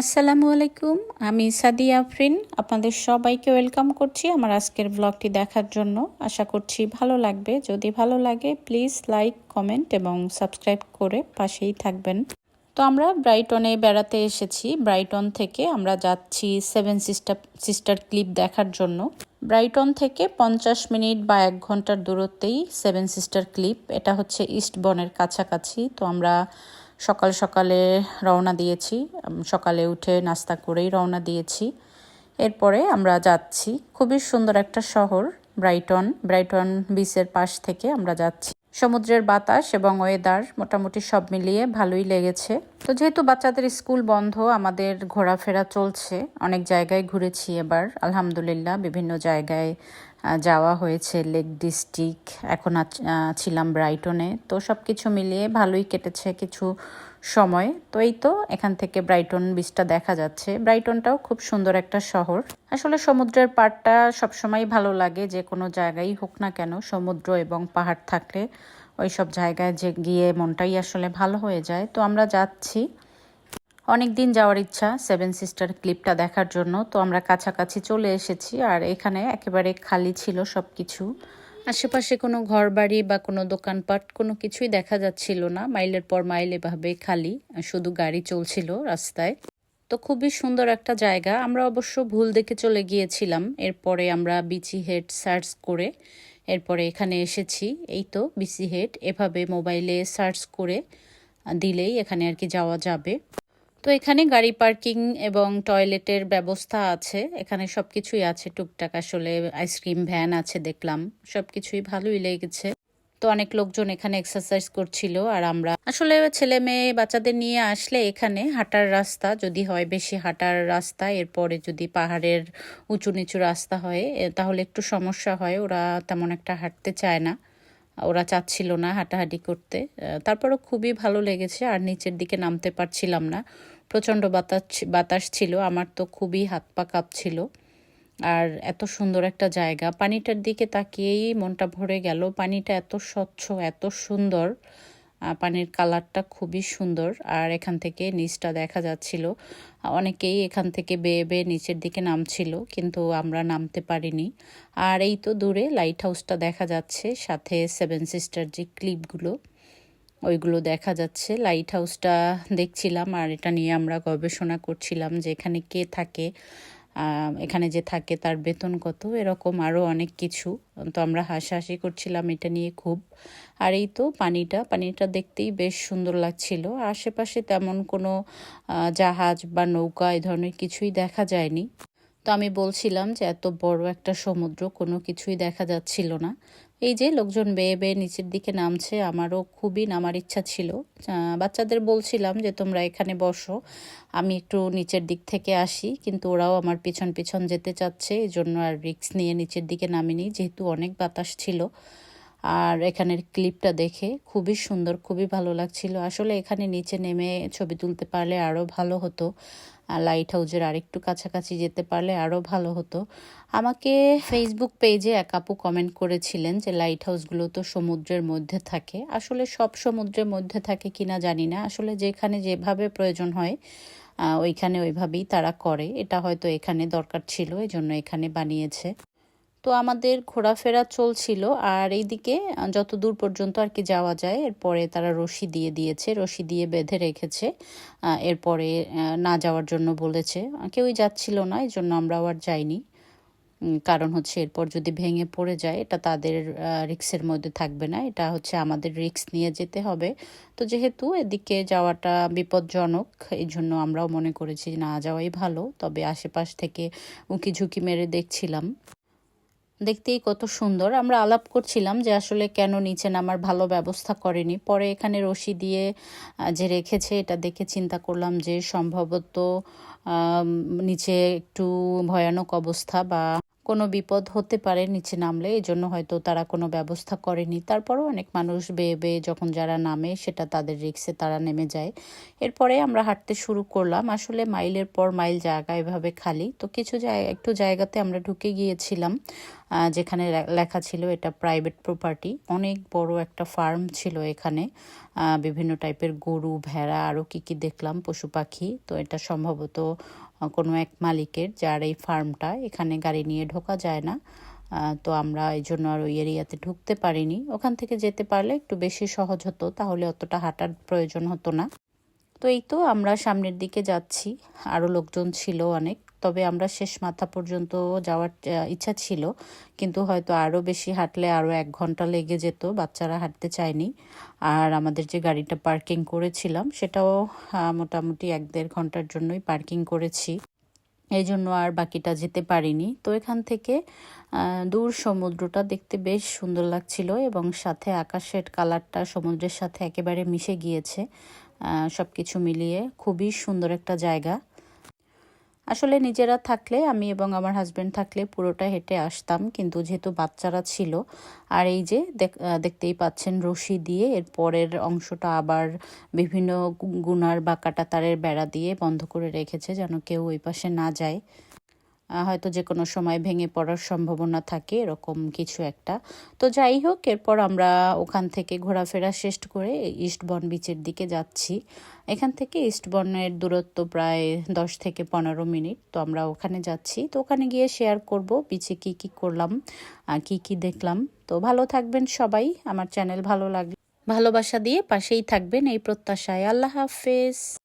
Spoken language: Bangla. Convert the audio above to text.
আসসালামু আলাইকুম, আমি সাদিয়া আফরিন। আপনাদের সবাইকে ওয়েলকাম করছি আমার আজকের ব্লগটি দেখার জন্য। আশা করছি ভালো লাগবে। যদি ভালো লাগে প্লিজ লাইক কমেন্ট এবং সাবস্ক্রাইব করে পাশেই থাকবেন। তো আমরা ব্রাইটনে বেড়াতে এসেছি। ব্রাইটন থেকে আমরা যাচ্ছি সেভেন সিস্টার সিস্টার ক্লিপ দেখার জন্য। ব্রাইটন থেকে পঞ্চাশ মিনিট বা এক ঘণ্টার দূরত্বেই সেভেন সিস্টার ক্লিপ এটা হচ্ছে ইস্টবনের কাছাকাছি। তো আমরা সকাল সকালে রওনা দিয়েছি। সকালে উঠে নাস্তা করেই রওনা দিয়েছি। এরপরে আমরা যাচ্ছি খুবই সুন্দর একটা শহর, ব্রাইটন। ব্রাইটন বিচের পাশ থেকে আমরা যাচ্ছি। সমুদ্রের বাতাস এবং ওয়েদার মোটামুটি সব মিলিয়ে ভালোই লেগেছে। তো যেহেতু বাচ্চাদের স্কুল বন্ধ, আমাদের ঘোরাফেরা চলছে। অনেক জায়গায় ঘুরেছি এবার, আলহামদুলিল্লাহ। বিভিন্ন জায়গায় যাওয়া হয়েছে লেক ডিস্ট্রিক্ট এখন ছিলাম ব্রাইটনে তো সব কিছু মিলিয়ে ভালোই কেটেছে কিছু সময়। তো এই তো, এখান থেকে ব্রাইটন বিচটা দেখা যাচ্ছে। ব্রাইটনটাও খুব সুন্দর একটা শহর। আসলে সমুদ্রের পাড়টা সবসময় ভালো লাগে, যে কোনো জায়গায় হোক না কেন, সমুদ্র এবং পাহাড় থাকলে ওই সব জায়গায় যে গিয়ে মনটাই আসলে ভালো হয়ে যায়। তো আমরা যাচ্ছি। অনেক দিন যাওয়ার ইচ্ছা সেভেন সিস্টার ক্লিপটা দেখার জন্য। তো আমরা কাছাকাছি চলে এসেছি আর এখানে একেবারে খালি ছিল সব কিছু আশেপাশে কোনো ঘর বাড়ি বা কোনো দোকানপাট, কোনো কিছুই দেখা যাচ্ছিল না। মাইলের পর মাইল এভাবে খালি, শুধু গাড়ি চলছিল রাস্তায়। তো খুবই সুন্দর একটা জায়গা। আমরা অবশ্য ভুল দেখে চলে গিয়েছিলাম। এরপরে আমরা বিচি হেড সার্চ করে এরপরে এখানে এসেছি। এই তো বিসি হেড এভাবে মোবাইলে সার্চ করে দিলেই এখানে আর কি যাওয়া যাবে। তো এখানে গাড়ি পার্কিং এবং টয়লেটের ব্যবস্থা আছে। এখানে সব কিছুই আছে টুকটাক। আসলে আইসক্রিম ভ্যান আছে দেখলাম। সব কিছুই ভালোই লেগেছে। তো অনেক লোকজন এখানে এক্সারসাইজ করছিল আর আমরা আসলে ছেলে মেয়ে বাচ্চাদের নিয়ে আসলে এখানে হাঁটার রাস্তা যদি হয় বেশি হাঁটার রাস্তা, এরপরে যদি পাহাড়ের উঁচু নিচু রাস্তা হয় তাহলে একটু সমস্যা হয়। ওরা তেমন একটা হাঁটতে চায় না। ওরা চাচ্ছিল না হাঁটাহাঁটি করতে। তারপরও খুবই ভালো লেগেছে, আর নিচের দিকে নামতে পারছিলাম না। প্রচণ্ড বাতাস বাতাস ছিল, আমার তো খুবই হাত পা কাঁপছিল। আর এত সুন্দর একটা জায়গা, পানিটার দিকে তাকিয়েই মনটা ভরে গেল। পানিটা এত স্বচ্ছ, এত সুন্দর। পানির কালারটা খুবই সুন্দর। আর এখান থেকে নিচটা দেখা যাচ্ছিল। অনেকেই এখান থেকে বেয়ে বেয়ে নিচের দিকে নামছিল, কিন্তু আমরা নামতে পারিনি। আর এই তো দূরে লাইট হাউসটা দেখা যাচ্ছে, সাথে সেভেন সিস্টার যে ক্লিপগুলো ওইগুলো দেখা যাচ্ছে। লাইট হাউসটা দেখছিলাম, আর এটা নিয়ে আমরা গবেষণা করছিলাম যে এখানে কে থাকে এখানে যে থাকে তার বেতন কত, এরকম আরও অনেক কিছু। তো আমরা হাসাহাসি করছিলাম এটা নিয়ে খুব। আর এই তো পানিটা পানিটা দেখতেই বেশ সুন্দর লাগছিল। আশেপাশে তেমন কোনো জাহাজ বা নৌকা এ ধরনের কিছুই দেখা যায়নি। তো আমি বলছিলাম যে এত বড় একটা সমুদ্র, কোনো কিছুই দেখা যাচ্ছিল না। এই যে লোকজন বেয়ে বেয়ে নিচের দিকে নামছে, আমারও খুবই নামার ইচ্ছা ছিল। বাচ্চাদের বলছিলাম যে, তোমরা এখানে বসো, আমি একটু নিচের দিক থেকে আসি। কিন্তু ওরাও আমার পিছন পিছন যেতে চাচ্ছে এই জন্য আর রিক্স নিয়ে নিচের দিকে নামিনি, যেহেতু অনেক বাতাস ছিল। আর এখানের ক্লিপটা দেখে খুবই সুন্দর, খুবই ভালো লাগছিল। আসলে এখানে নিচে নেমে ছবি তুলতে পারলে আরও ভালো হতো লাইট হাউজের আরেকটু কাছাকাছি যেতে পারলে আরও ভালো হতো। আমাকে ফেসবুক পেজে এক আপু কমেন্ট করেছিলেন যে লাইট হাউসগুলো তো সমুদ্রের মধ্যে থাকে। আসলে সব সমুদ্রের মধ্যে থাকে কিনা জানি না। আসলে যেখানে যেভাবে প্রয়োজন হয় ওইখানে ওইভাবেই তারা করে। এটা হয়তো এখানে দরকার ছিল এই জন্য এখানে বানিয়েছে। তো আমাদের ঘোরাফেরা চলছিল আর এইদিকে যত দূর পর্যন্ত আর কি যাওয়া যায়, এরপরে তারা রশি দিয়ে দিয়েছে, রশি দিয়ে বেঁধে রেখেছে এরপরে না যাওয়ার জন্য বলেছে। কেউই যাচ্ছিল না এই জন্য আমরাও আর যাইনি। কারণ হচ্ছে এরপর যদি ভেঙে পড়ে যায়, এটা তাদের রিক্সের মধ্যে থাকবে না, এটা হচ্ছে আমাদের রিক্স নিয়ে যেতে হবে। তো যেহেতু এদিকে যাওয়াটা বিপজ্জনক এই জন্য আমরাও মনে করেছি না যাওয়াই ভালো, তবে আশেপাশ থেকে উঁকি ঝুঁকি মেরে দেখছিলাম। দেখতেই কত সুন্দর। আমরা আলাপ করছিলাম যে আসলে কেন নিচে নামার ভালো ব্যবস্থা করেনি। পরে এখানে রশি দিয়ে যে রেখেছে এটা দেখে চিন্তা করলাম যে সম্ভবত নিচে একটু ভয়ানক অবস্থা বা কোনো বিপদ হতে পারে নিচে নামলে এই জন্য হয়তো তারা কোনো ব্যবস্থা করেনি। তারপরও অনেক মানুষ বেয়ে বেয়ে যখন যারা নামে, সেটা তাদের রিক্সে তারা নেমে যায়। এরপরে আমরা হাঁটতে শুরু করলাম। আসলে মাইলের পর মাইল জায়গা এভাবে খালি। তো কিছু জায়গা একটু জায়গাতে আমরা ঢুকে গিয়েছিলাম। যেখানে লেখা ছিল এটা প্রাইভেট প্রপার্টি অনেক বড় একটা ফার্ম ছিল এখানে। বিভিন্ন টাইপের গরু, ভেড়া আরও কি কি দেখলাম, পশু পাখি। তো এটা সম্ভবত কোনো এক মালিকের যার এই ফার্মটা এখানে গাড়ি নিয়ে ঢোকা যায় না। তো আমরা এই জন্য আর ওই এরিয়াতে ঢুকতে পারিনি। ওখান থেকে যেতে পারলে একটু বেশি সহজ হতো, তাহলে অতটা হাঁটার প্রয়োজন হতো না। তো এই তো আমরা সামনের দিকে যাচ্ছি। আরও লোকজন ছিল অনেক, তবে আমরা শেষ মাথা পর্যন্ত যাওয়ার ইচ্ছা ছিল। কিন্তু হয়তো আরও বেশি হাঁটলে আরও এক ঘণ্টা লেগে যেত, বাচ্চারা হাঁটতে চায়নি। আর আমাদের যে গাড়িটা পার্কিং করেছিলাম, সেটাও মোটামুটি এক দেড় ঘণ্টার জন্যই পার্কিং করেছি। এই জন্য আর বাকিটা যেতে পারিনি। তো এখান থেকে দূর সমুদ্রটা দেখতে বেশ সুন্দর লাগছিল এবং সাথে আকাশের কালারটা সমুদ্রের সাথে একেবারে মিশে গিয়েছে। সব কিছু মিলিয়ে খুবই সুন্দর একটা জায়গা। আসলে নিজেরা থাকলে, আমি এবং আমার হাজব্যান্ড থাকলে পুরোটা হেঁটে আসতাম। কিন্তু যেহেতু বাচ্চারা ছিল, আর এই যে দেখ- দেখতেই পাচ্ছেন রশি দিয়ে এর পরের অংশটা আবার বিভিন্ন গুনার বা কাটা তারের বেড়া দিয়ে বন্ধ করে রেখেছে, যেন কেউ ওই পাশে না যায়। হয়তো যে কোনো সময় ভেঙে পড়ার সম্ভাবনা থাকে, এরকম কিছু একটা। তো যাই হোক, এরপর আমরা ওখান থেকে ঘোরাফেরা শেষ করে ইস্টবর্ন বিচের দিকে যাচ্ছি। এখান থেকে ইস্টবর্নের দূরত্ব প্রায় দশ থেকে পনেরো মিনিট, তো আমরা ওখানে যাচ্ছি। তো ওখানে গিয়ে শেয়ার করব বিচে কি কি করলাম কি কি দেখলাম। তো ভালো থাকবেন সবাই, আমার চ্যানেল ভালো লাগলে ভালোবাসা দিয়ে পাশেই থাকবেন এই প্রত্যাশায়। আল্লাহ হাফেজ।